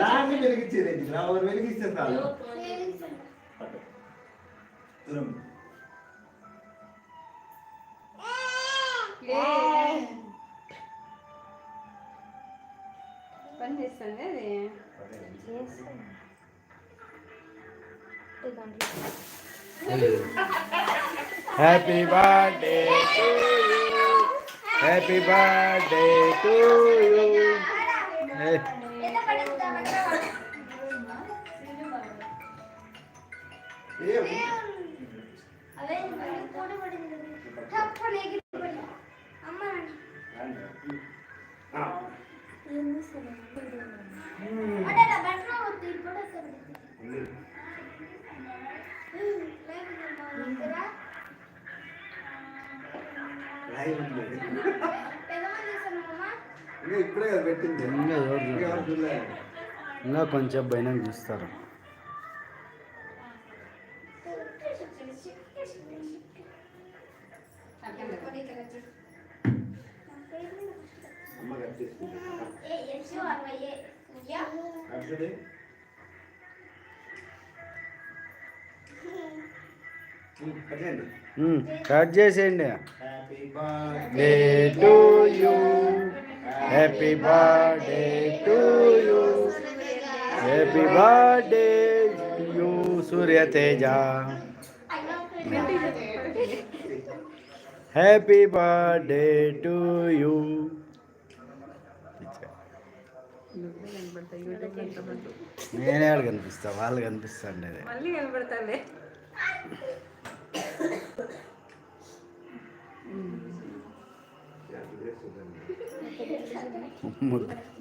దాన్ని వెలిగించేది నా ఒకరు వెలిగిస్తే చాలు. దూరం పని. చేస్తుంది అది? Happy Happy birthday to you. Happy birthday to you. Hey. ఇప్పుడే కదా పెట్టింది. ఇంకా ఎవరు కొంచెం పైన చూస్తారు. కట్ చేసేయండి. Happy birthday to you happy birthday to you happy birthday you Surya Teja happy birthday to you నువ్వే కనపడతాయి యూట్యూబ్ కనపడదు నేనే ఆడ కనిపిస్తా వాళ్ళు కనిపిస్తాండి మళ్ళీ కనపడతాలే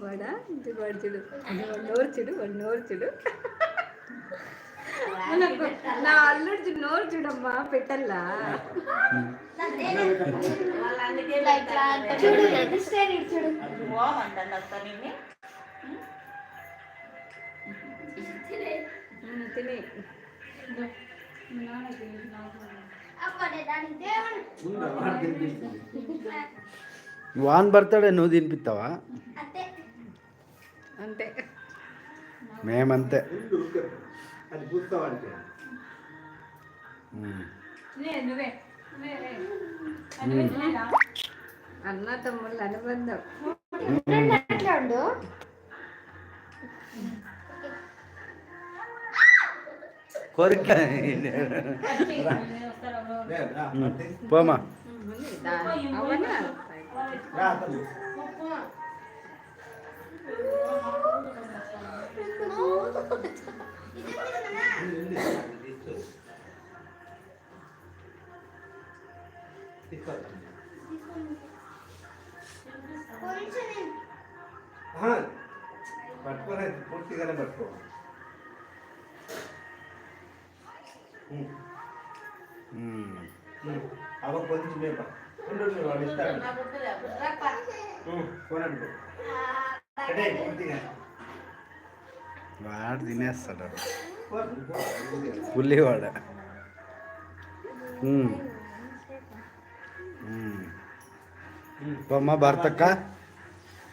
వాడా ఇంటి వాడు చూడు. వాడు నోరు చూడు వాడు నోరు చూడు. నా అల్లుడు చూడు నోరు చూడమ్మా పెట్టల్లా? తిని. ఉందా? వాడు తినిపిస్తుంది. వాన్ బర్త్డే నువ్వు తినిపిస్తావా? అంతే. మేమంతే. అన్న తమ్ముళ్ళ అనుబంధం. కోరిక. పోమా. పట్టుకోలేదు పూర్తిగానే పట్టుకో ఉమ్. ఉమ్. ఉమ్. అవ కొంచెం వేప. ఉండు, ఉండు, వాడు ఇస్తాడు. ఉమ్, కొనండి. అదే, పూర్తిగా. వాడు తినేస్తాడు కొనండి, కొనండి. పుల్లివాడ ఉమ్. ఉమ్. ఉమ్. పోమ్మా భర్తక్క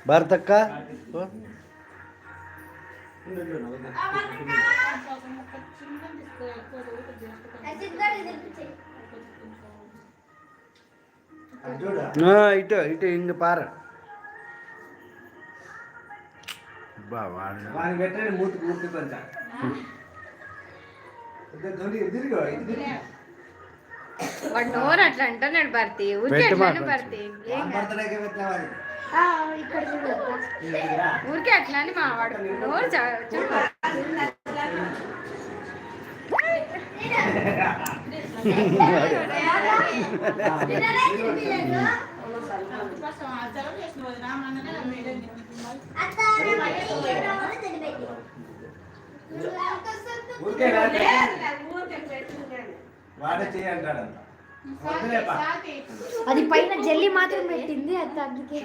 భర్తక్క పో. తిరిగి ఇటు తిరిగి వాడు నోరు అట్లా అంటున్నాడు భర్తీ ఊరికే పెట్టు మా అట్లానే కొంచెం. భర్తీ ఏం వాని కాదు. బర్త్డేకి పెట్టినా వాడిని. ఇక్కడ చూడు ఇక్కడికి రా. ఊరికే అట్లా అని మా వాడు నోరు అది పైన జల్లి మాత్రం పెట్టింది అది అందుకే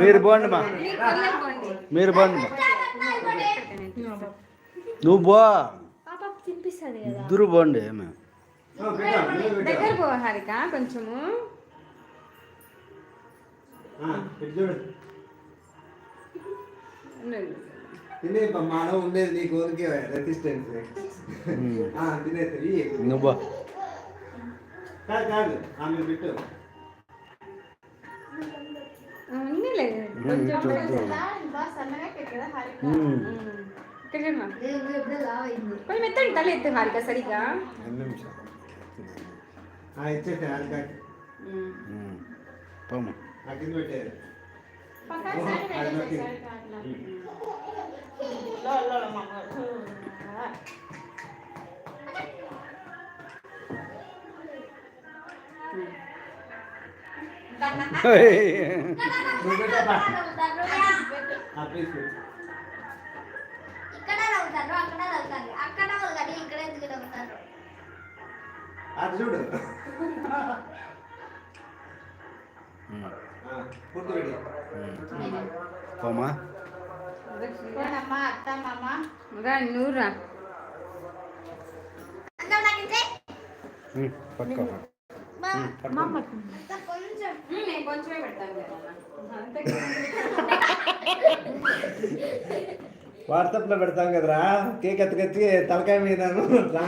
మీరు బాగుండమ్మా మీరు బాగుండమ్మా నువ్వు పో పాప కనిపిస్తుంది కదా ఇద్దరు బాగుండే ఏమే ఓ, పెట్టు, నువ్వే పెట్టు. దగ్గర పో హారిక కొంచెము ఆ, ఇటు చూడు ఉండు. తినే మాలో ఉండేది నీకు ఊరికే రెసిస్టెన్స్ తినేది నువ్వు కాదు కాదు ఆమె పెట్టు ఆ, ఉన్నీలే. కొంచెం చూద్దు. ఉమ్. ఇక్కడ చూడమ్మా. కొంచెం ఎత్తండి తల ఎత్తు హారిక సరిగా రెండు అక్కడ నవ్వుతారు అక్కడ నవ్వుతారు ఇక్కడ ఎందుకు నవ్వుతారు అది చూడు. ఉమ్. ఆ, పూర్తి పెట్టి ఉమ్. పోమా రా నువ్వు రా. అందరూ నాకు ఇచ్చే ఉమ్, పట్టుకో. మా పట్టుకుంది కొంచెం. ఉమ్, నేను కొంచెమే పెడతాను కదా. అంతే వాట్సాప్ లో పెడతాం కదరా కేక్ ఎత్తుకొచ్చి తలకాయ మీద రా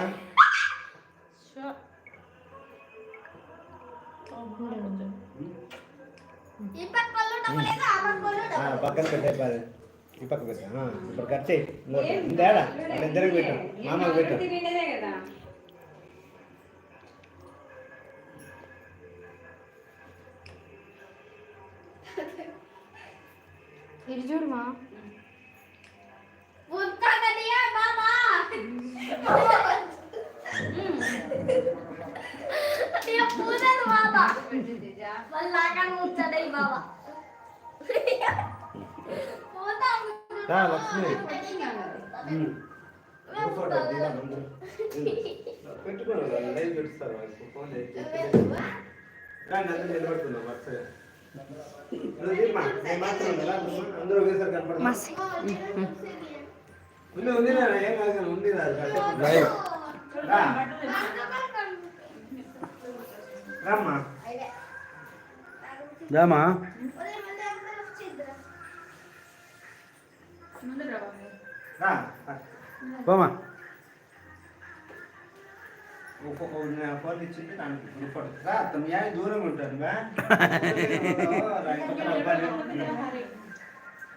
ఈ పక్క పళ్ళు నవ్వలేదు ఆ పక్క పళ్ళు ఆ, నవ్వలేదు పక్కన పెట్టే పది ఈ పక్క పెట్టా ఆ, ఇప్పుడు కట్ చేయి ఇంకోటి. ఇంతేడా ఇద్దరికి పెట్టు మామకు పెట్టు తినేదే కదా ఇది చూడమా ఉత్తగదియా మామా ఇక పూజలు మామా వాళ్ళు నాకని కూర్చోడే బాబా పూత రా, లక్ష్మి ఉమ్. ఒక ఫోటో దిగాం అందరూ. పెట్టుకోను రా, లైవ్ పెట్టుస్తారు వాళ్ళకి. ఫోన్ చేసి రా, నన్ను నిలబడుతున్నాం వరుసగా. నువ్వు తీయమ్మా, నేను మాత్రం కదా, అందరూ ఒకేసారి కనపడతారు. రామా రా పోమా ఒక్కొక్క ఫోన్ ఇచ్చింది దానికి ఇప్పుడు ఫోటో రా తమ యాయ దూరం ఉంటాను బా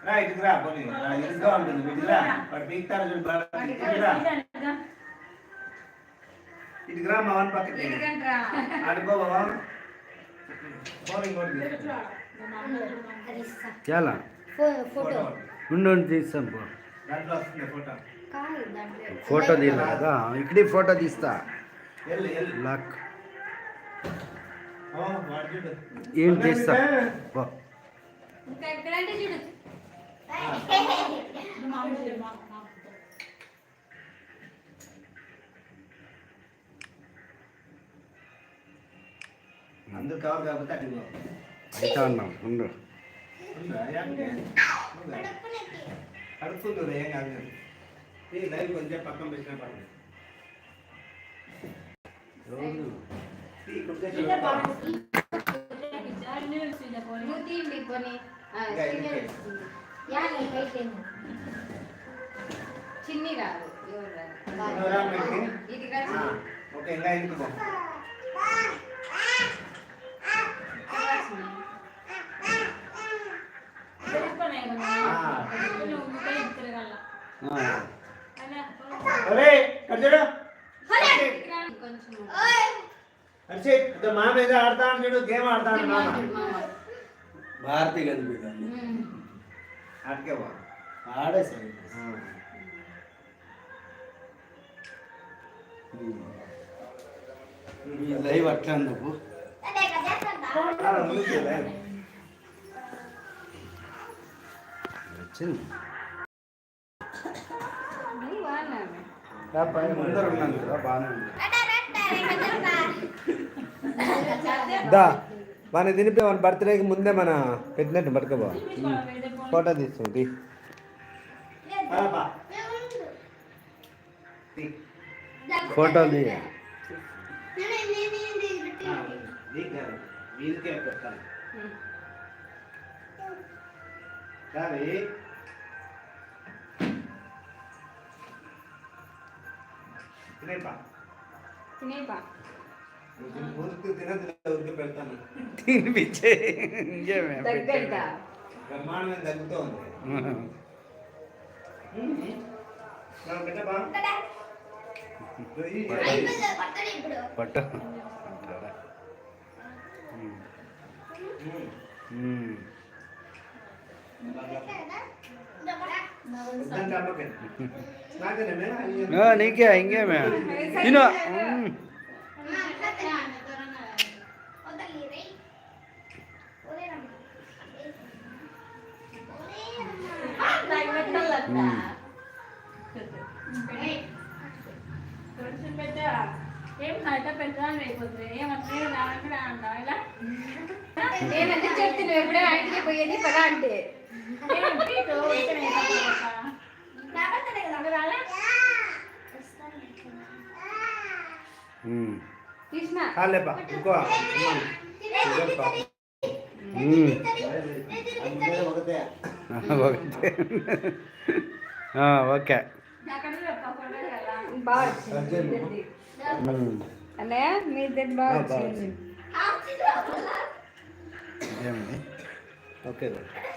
రా, ఈ పక్కన అబ్బాయిలు. రా ఇటుకు రా పోనీ. రా ఇరుగ్గా ఉంటుంది ఇటుకు రా వాడు పీకుతారు చూడు బాగా ఇటుకు రా ఇటుకు రా మా వాని పక్కకి ఇంకోటి తీసుకో. చాలా ఫోటో. ఉండు ఉండు తీస్తాను పో. దాంట్లో వస్తుంది ఫోటో. ఫోటో ఇక్కడే ఫోటో తీస్తా. లాక్. ఏం తీస్తా? கொஞ்சம் பக்கம் பேசினா பாருங்க. చిన్ని ఎందుకే? వస్తుంది. యా నీ కైతేను చిన్ని రాదు ఎవరు రాదు. ఎవరా అమ్మాయికి? ఇది కాదు ఆ, ఓకే ఇంకా ఎందుకు ఆ, ఒరే కర్జుడు కొంచెం హర్షిత్ ఇద్దరు మామ ఏదో ఆడతా చూడు గేమ్ ఆడతాను మామ భారతి కనిపిస్తుంది ఆటకే ఆడే సరే లైవ్ అట్లా నువ్వు వచ్చింది. నువ్వు వాడినావు. ముందర ఉన్నాను కదా బాగానే ఉంది. దా. మన తినిపి మన బర్త్డేకి ముందే మన పెట్టినట్టు పట్టుకోబా ఫోటో తీస్తుంది ఫోటోలు తీ నేను నేను నేను నేను ఆ, నీకు కాదు వీరికే పెడతాను కానీ తినేపా తినేపా ఊరికి తినదు ఊరికి పెడతాను తినిపించే ఇంకేమే బ్రహ్మాండమైన తగ్గుతూ ఉంది పట్టు నీకే ఇంకేమే. తిను. ఉమ్. ఉమ్. ఏం హైట పెద్దదాన్ని అయిపోతుంది ఏమంటే రాకుండా అంటావు ఇలా నేనంటే చెప్తే నువ్వు ఎప్పుడే ఆయనకి పోయేది పదా అంటే కాలేపా ఇంకో. ఒకటే ಹೋಗುತ್ತೆ ಹಾಂ ಓಕೆ ಹ್ಞೂ ಓಕೆ